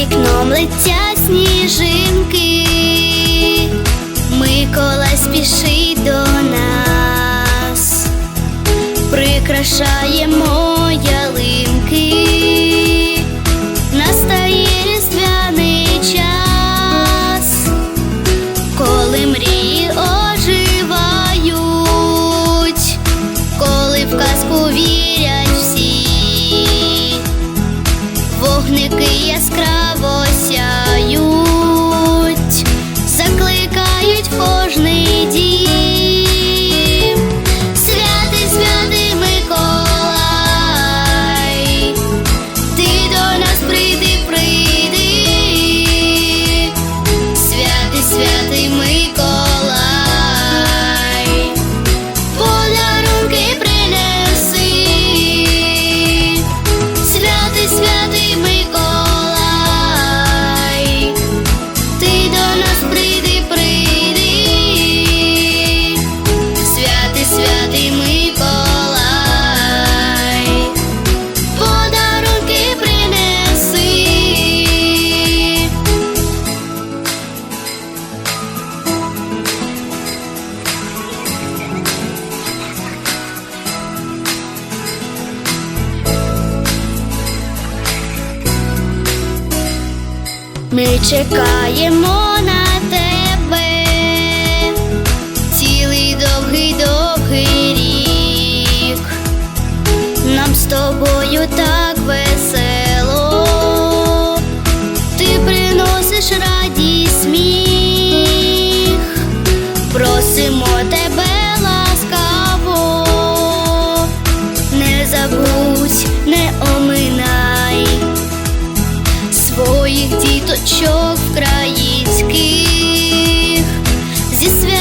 вікном летять сніжинки, Микола спішить до нас, прикрашаємо. Ми чекаємо на. квіточок українських зі свят.